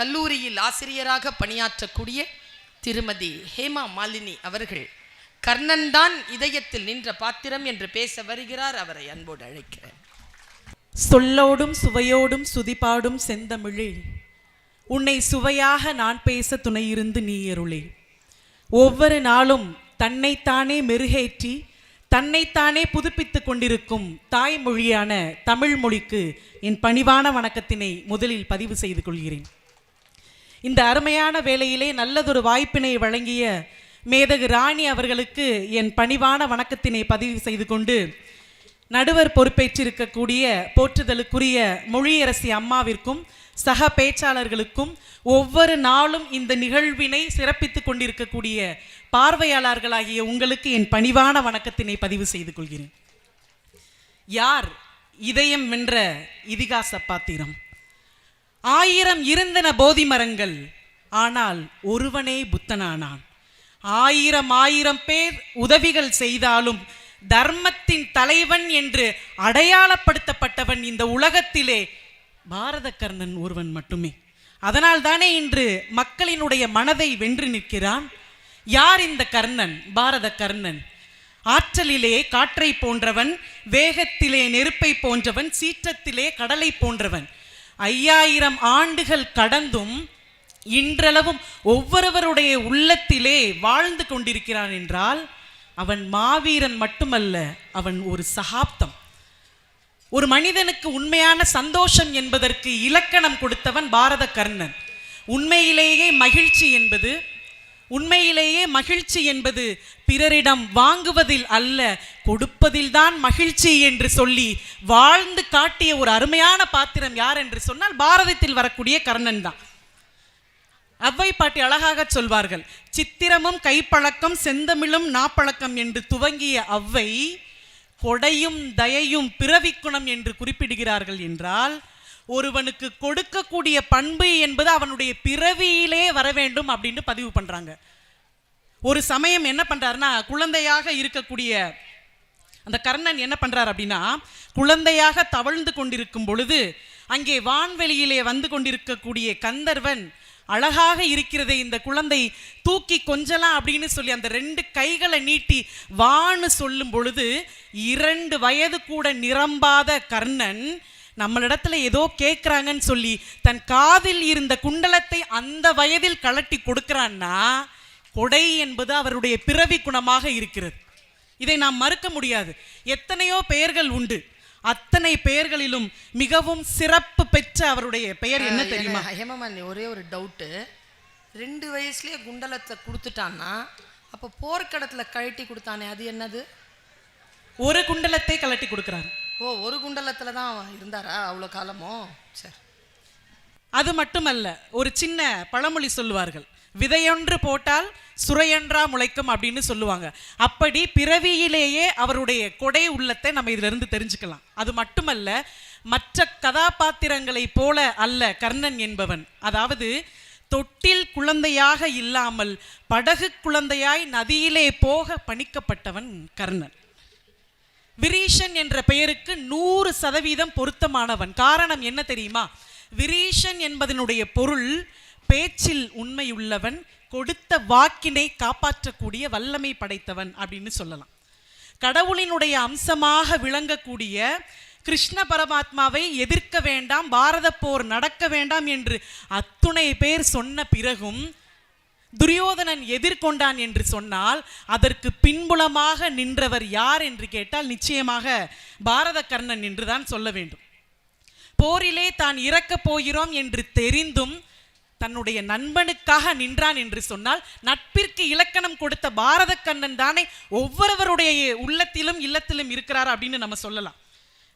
கல்லூரியில் ஆசிரியராக பணியாற்றக்கூடிய திருமதி ஹேமா மாலினி அவர்கள் கர்ணன் தான் இதயத்தில் நின்ற பாத்திரம் என்று பேச வருகிறார். அவரை அன்போடு அழைக்கிறேன். சொல்லோடும் சுவையோடும் சுதிபாடும் செந்தமிழில் உன்னை சுவையாக நான் பேச துணையிருந்து நீ அருளே ஒவ்வொரு நாளும் தன்னைத்தானே மெருகேற்றி தன்னைத்தானே புதுப்பித்துக் கொண்டிருக்கும் தாய்மொழியான தமிழ் மொழிக்கு என் பணிவான வணக்கத்தினை முதலில் பதிவு செய்து கொள்கிறேன். இந்த அருமையான வேலையிலே நல்லதொரு வாய்ப்பினை வழங்கிய மேதகு ராணி அவர்களுக்கு என் பணிவான வணக்கத்தினை பதிவு செய்து கொண்டு நடுவர் பொறுப்பேற்றிருக்கக்கூடிய போற்றுதலுக்குரிய மொழியரசி அம்மாவிற்கும் சக பேச்சாளர்களுக்கும் ஒவ்வொரு நாளும் இந்த நிகழ்வினை சிறப்பித்துக் கொண்டிருக்கக்கூடிய பார்வையாளர்களாகிய உங்களுக்கு என் பணிவான வணக்கத்தினை பதிவு செய்து கொள்கிறேன். யார் இதயம் வென்ற இதிகாச பாத்திரம்? ஆயிரம் இருந்தன போதி மரங்கள் ஆனால் ஒருவனே புத்தனானான். ஆயிரம் ஆயிரம் பேர் உதவிகள் செய்தாலும் தர்மத்தின் தலைவன் என்று அடையாளப்படுத்தப்பட்டவன் இந்த உலகத்திலே பாரத கர்ணன் ஒருவன் மட்டுமே. அதனால் தானே இன்று மக்களினுடைய மனதை வென்று நிற்கிறான்? யார் இந்த கர்ணன் பாரத கர்ணன் ஆற்றலிலே காற்றை போன்றவன் வேகத்திலே நெருப்பை போன்றவன் சீற்றத்திலே கடலை போன்றவன். ஐயாயிரம் ஆண்டுகள் கடந்தும் இன்றளவும் ஒவ்வொருவருடைய உள்ளத்திலே வாழ்ந்து கொண்டிருக்கிறான் என்றால் அவன் மாவீரன் மட்டுமல்ல அவன் ஒரு சகாப்தம். ஒரு மனிதனுக்கு உண்மையான சந்தோஷம் என்பதற்கு இலக்கணம் கொடுத்தவன் பாரத கர்ணன் உண்மையிலேயே மகிழ்ச்சி என்பது உண்மையிலேயே மகிழ்ச்சி என்பது பிறரிடம் வாங்குவதில் அல்ல கொடுப்பதில்தான் மகிழ்ச்சி என்று சொல்லி வாழ்ந்து காட்டிய ஒரு அருமையான பாத்திரம் யார் என்று சொன்னால் பாரதத்தில் வரக்கூடிய கர்ணன் தான். அவ்வை பாட்டி அழகாக சொல்வார்கள் சித்திரமும் கைப்பழக்கம் செந்தமிழும் நாப்பழக்கம் என்று துவங்கிய அவ்வை கொடையும் தயையும் பிறவிக்குணம் என்று குறிப்பிடுகிறார்கள் என்றால் ஒருவனுக்கு கொடுக்கக்கூடிய பண்பு என்பது அவனுடைய பிறவியிலே வர வேண்டும் அப்படின்னு பதிவு பண்றாங்க. ஒரு சமயம் என்ன பண்றாருன்னா குழந்தையாக இருக்கக்கூடிய அந்த கர்ணன் என்ன பண்ணுறார் அப்படின்னா குழந்தையாக தவழ்ந்து கொண்டிருக்கும் பொழுது அங்கே வான்வெளியிலே வந்து கொண்டிருக்கக்கூடிய கந்தர்வன் அழகாக இருக்கிறதே இந்த குழந்தை தூக்கி கொஞ்சலாம் அப்படின்னு சொல்லி அந்த ரெண்டு கைகளை நீட்டி வான்னு சொல்லும் பொழுது இரண்டு வயது கூட நிரம்பாத கர்ணன் நம்மளிடத்துல ஏதோ கேட்குறாங்கன்னு சொல்லி தன் காதில் இருந்த குண்டலத்தை அந்த வயதில் கலட்டி கொடுக்கிறான்னா கொடை என்பது அவருடைய பிறவி குணமாக இருக்கிறது. இதை நாம் மறுக்க முடியாது. எத்தனையோ பெயர்கள் உண்டு. அத்தனை பெயர்களிலும் மிகவும் சிறப்பு பெற்ற அவருடைய பெயர் என்ன தெரியுமா? ஹேமமாலினி ஒரே ஒரு டவுட்டு ரெண்டு வயசுலயே குண்டலத்தை கொடுத்துட்டான்னா அப்போ போர்க்களத்துல கழட்டி கொடுத்தானே அது என்னது? ஒரு குண்டலத்தை கலட்டி கொடுக்கிறார். ஓ ஒரு குண்டலத்தில் தான் இருந்தாரா அவ்வளோ காலமோ? சரி. அது மட்டுமல்ல ஒரு சின்ன பழமொழி சொல்லுவார்கள். விதையொன்று போட்டால் சுரையன்றா முளைக்கும் அப்படின்னு சொல்லுவாங்க. அப்படி பிறவியிலேயே அவருடைய கொடை உள்ளத்தை நம்ம இதிலிருந்து தெரிஞ்சுக்கலாம். அது மட்டுமல்ல மற்ற கதாபாத்திரங்களைப் போல அல்ல கர்ணன் என்பவன். அதாவது தொட்டில் குழந்தையாக இல்லாமல் படகு குழந்தையாய் நதியிலே போக பணிக்கப்பட்டவன் கர்ணன். விரீஷன் என்ற பெயருக்கு நூறு சதவீதம் பொருத்தமானவன். காரணம் என்ன தெரியுமா? விரீஷன் என்பதனுடைய பொருள் பேச்சில் உண்மையுள்ளவன் கொடுத்த வாக்கினை காப்பாற்றக்கூடிய வல்லமை படைத்தவன் அப்படின்னு சொல்லலாம். கடவுளினுடைய அம்சமாக விளங்கக்கூடிய கிருஷ்ண பரமாத்மாவை எதிர்க்க வேண்டாம் பாரத போர் நடக்க வேண்டாம் என்று அத்துணை பேர் சொன்ன பிறகும் துரியோதனன் எதிர்கொண்டான் என்று சொன்னால் அதற்கு பின்புலமாக நின்றவர் யார் என்று கேட்டால் நிச்சயமாக பாரத கர்ணன் என்றுதான் சொல்ல வேண்டும். போரிலே தான் இறக்கப் போகிறோம் என்று தெரிந்தும் தன்னுடைய நண்பனுக்காக நின்றான் என்று சொன்னால் நட்பிற்கு இலக்கணம் கொடுத்த பாரத கண்ணன் தானே ஒவ்வொருவருடைய உள்ளத்திலும் இல்லத்திலும் இருக்கிறார் அப்படின்னு நம்ம சொல்லலாம்.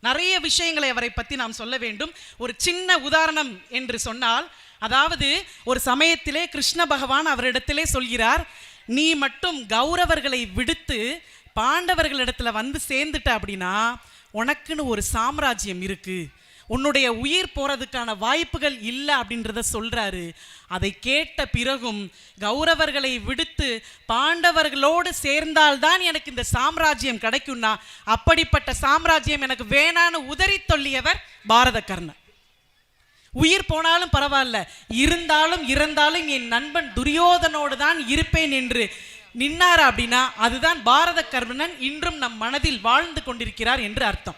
நிறைய விஷயங்களை அவரை பற்றி நாம் சொல்ல வேண்டும். ஒரு சின்ன உதாரணம் என்று சொன்னால் அதாவது ஒரு சமயத்திலே கிருஷ்ண பகவான் அவரிடத்திலே சொல்கிறார் நீ மட்டும் கௌரவர்களை விடுத்து பாண்டவர்களிடத்துல வந்து சேர்ந்துட்ட அப்படின்னா உனக்குன்னு ஒரு சாம்ராஜ்யம் இருக்கு. உன்னுடைய உயிர் போறதுக்கான வாய்ப்புகள் இல்லை அப்படின்றத சொல்றாரு. அதை கேட்ட பிறகும் கௌரவர்களை விடுத்து பாண்டவர்களோடு சேர்ந்தால்தான் எனக்கு இந்த சாம்ராஜ்யம் கிடைக்கும்னா அப்படிப்பட்ட சாம்ராஜ்யம் எனக்கு வேணான்னு உதறி தொல்லியவர் பாரத கர்ணன் உயிர் போனாலும் பரவாயில்ல. இருந்தாலும் இறந்தாலும் என் நண்பன் துரியோதனோடு தான் இருப்பேன் என்று நின்னார் அப்படின்னா அதுதான் பாரத கர்ணன் இன்றும் நம் மனதில் வாழ்ந்து கொண்டிருக்கிறார் என்று அர்த்தம்.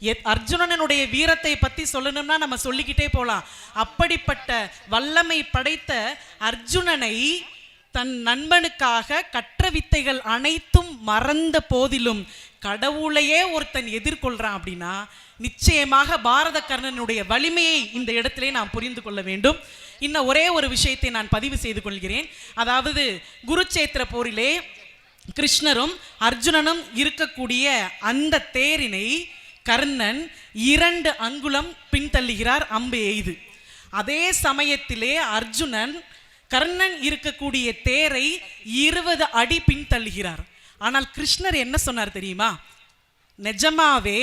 எத்- அர்ஜுனனுடைய வீரத்தை பத்தி சொல்லணும்னா நம்ம சொல்லிக்கிட்டே போலாம். அப்படிப்பட்ட வல்லமை படைத்த அர்ஜுனனை தன் நண்பனுக்காக கற்ற வித்தைகள் அனைத்தும் மறந்த போதிலும் கடவுளையே ஒருத்தன் எதிர்கொள்கிறான் அப்படின்னா நிச்சயமாக பாரத கர்ணனுடைய வலிமையை இந்த இடத்திலே நாம் புரிந்து கொள்ள வேண்டும். இன்னும் ஒரே ஒரு விஷயத்தை நான் பதிவு செய்து கொள்கிறேன். அதாவது குருச்சேத்திர போரிலே கிருஷ்ணரும் அர்ஜுனனும் இருக்கக்கூடிய அந்த தேரினை கர்ணன் இரண்டு அங்குலம் பின்தள்ளுகிறார் அம்பு எய்து. அதே சமயத்திலே அர்ஜுனன் கர்ணன் இருக்கக்கூடிய தேரை இருபது அடி பின்தள்ளுகிறார். ஆனால் கிருஷ்ணர் என்ன சொன்னார் தெரியுமா? நிஜமாவே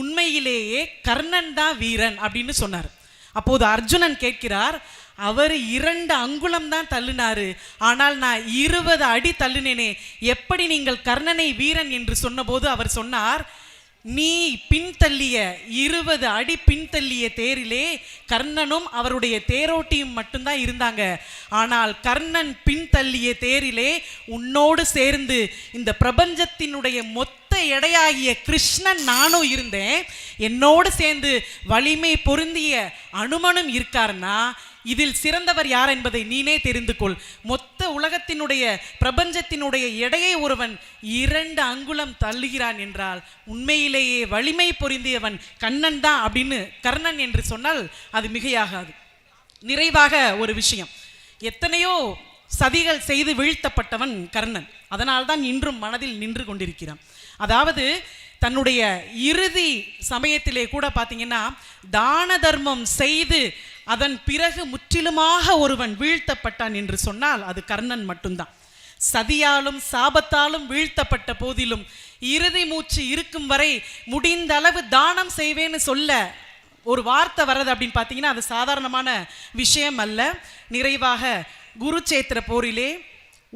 உண்மையிலேயே கர்ணன் தான் வீரன் அப்படின்னு சொன்னார். அப்போது அர்ஜுனன் கேட்கிறார் அவர் இரண்டு அங்குலம் தான் தள்ளினாரு. ஆனால் நான் இருபது அடி தள்ளினேனே. எப்படி நீங்கள் கர்ணனை வீரன் என்று சொன்னபோது அவர் சொன்னார் நீ பின்தள்ளிய இருபது அடி பின்தள்ளிய தேரிலே கர்ணனும் அவருடைய தேரோட்டியும் மட்டும்தான் இருந்தாங்க. ஆனால் கர்ணன் பின்தள்ளிய தேரிலே உன்னோடு சேர்ந்து இந்த பிரபஞ்சத்தினுடைய மொத்த எடையாகிய கிருஷ்ணன் நானும் இருந்தேன். என்னோடு சேர்ந்து வலிமை பொருந்திய அனுமனும் இருக்காருன்னா இதில் சிறந்தவர் யார் என்பதை நீனே தெரிந்து கொள். மொத்த உலகத்தினுடைய பிரபஞ்சத்தினுடைய எடையை ஒருவன் இரண்டு அங்குலம் தள்ளுகிறான் என்றால் உண்மையிலேயே வலிமை பொருந்தியவன் கண்ணன் தான் அப்படின்னு கர்ணன் என்று சொன்னால் அது மிகையாகாது. நிறைவாக ஒரு விஷயம். எத்தனையோ சதிகள் செய்து வீழ்த்தப்பட்டவன் கர்ணன். அதனால்தான் இன்றும் மனதில் நின்று கொண்டிருக்கிறான். அதாவது தன்னுடைய இறுதி சமயத்திலே கூட பார்த்தீங்கன்னா தான தர்மம் செய்து அதன் பிறகு முற்றிலுமாக ஒருவன் வீழ்த்தப்பட்டான் என்று சொன்னால் அது கர்ணன் மட்டும்தான். சதியாலும் சாபத்தாலும் வீழ்த்தப்பட்ட போதிலும் இறுதி மூச்சு இருக்கும் வரை முடிந்த அளவு தானம் செய்வேன்னு சொல்ல ஒரு வார்த்தை வர்றது அப்படின்னு பார்த்தீங்கன்னா அது சாதாரணமான விஷயம் அல்ல. நிறைவாக குருச்சேத்திர போரிலே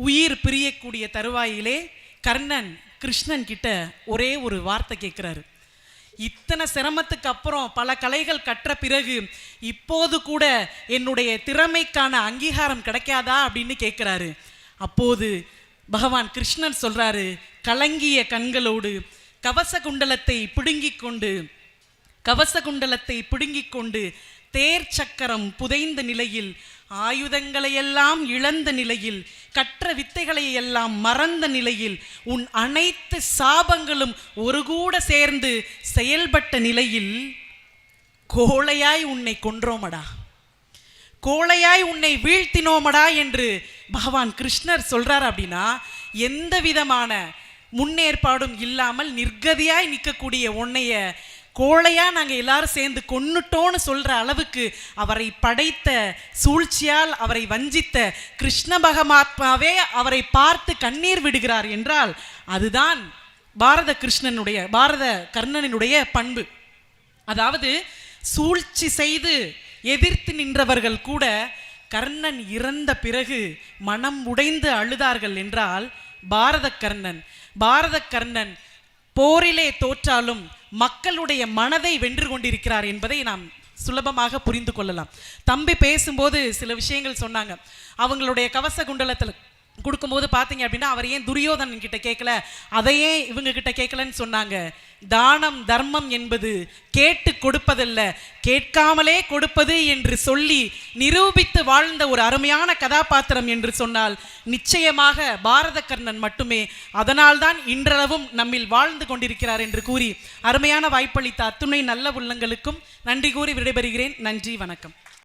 உயிர் பிரியக்கூடிய தருவாயிலே கர்ணன் கிருஷ்ணன் கிட்ட ஒரே ஒரு வார்த்தை கேட்குறாரு. இத்தனை சிரமத்துக்கு அப்புறம் பல கலைகள் கற்ற பிறகு இப்போது கூட என்னுடைய திறமைக்கான அங்கீகாரம் கிடைக்காதா அப்படின்னு கேட்குறாரு அப்போது பகவான் கிருஷ்ணன் சொல்கிறாரு கலங்கிய கண்களோடு கவச குண்டலத்தை பிடுங்கி கொண்டு கவச குண்டலத்தை பிடுங்கிக் கொண்டு தேர் சக்கரம் புதைந்த நிலையில் ஆயுதங்களையெல்லாம் இழந்த நிலையில் கற்ற வித்தைகளை எல்லாம் மறந்த நிலையில் உன் அனைத்து சாபங்களும் ஒரு கூட சேர்ந்து செயல்பட்ட நிலையில் கோழையாய் உன்னை கொன்றோமடா. கோழையாய் உன்னை வீழ்த்தினோமடா என்று பகவான் கிருஷ்ணர் சொல்றார் அப்படின்னா எந்த விதமான முன்னேற்பாடும் இல்லாமல் நிர்கதியாய் நிற்கக்கூடிய உன்னைய கோழையாக நாங்கள் எல்லாரும் சேர்ந்து கொன்னுட்டோன்னு சொல்கிற அளவுக்கு அவரை படைத்த சூழ்ச்சியால் அவரை வஞ்சித்த கிருஷ்ண பகமாத்மாவே அவரை பார்த்து கண்ணீர் விடுகிறார் என்றால் அதுதான் பாரத கிருஷ்ணனுடைய பாரத கர்ணனினுடைய பண்பு. அதாவது சூழ்ச்சி செய்து எதிர்த்து நின்றவர்கள் கூட கர்ணன் இறந்த பிறகு மனம் உடைந்து அழுதார்கள் என்றால் பாரத கர்ணன் பாரத கர்ணன் போரிலே தோற்றாலும் மக்களுடைய மனதை வென்று கொண்டிருக்கிறார் என்பதை நாம் சுலபமாக புரிந்து கொள்ளலாம். தம்பி பேசும்போது சில விஷயங்கள் சொன்னாங்க. அவங்களுடைய கவச குண்டலத்தில் கொடுக்கும்போது பார்த்தீங்க அப்படின்னா அவர் ஏன் துரியோதனன் கிட்ட கேட்கல? அதையே இவங்க கிட்ட கேட்கலன்னு சொன்னாங்க. தானம் தர்மம் என்பது கேட்டு கொடுப்பதல்ல. கேட்காமலே கொடுப்பது என்று சொல்லி நிரூபித்து வாழ்ந்த ஒரு அருமையான கதாபாத்திரம் என்று சொன்னால் நிச்சயமாக பாரத கர்ணன் மட்டுமே. அதனால்தான் இன்றளவும் நம்மில் வாழ்ந்து கொண்டிருக்கிறார் என்று கூறி அருமையான வாய்ப்பளித்த அத்துணை நல்ல உள்ளங்களுக்கும் நன்றி கூறி விடைபெறுகிறேன். நன்றி வணக்கம்.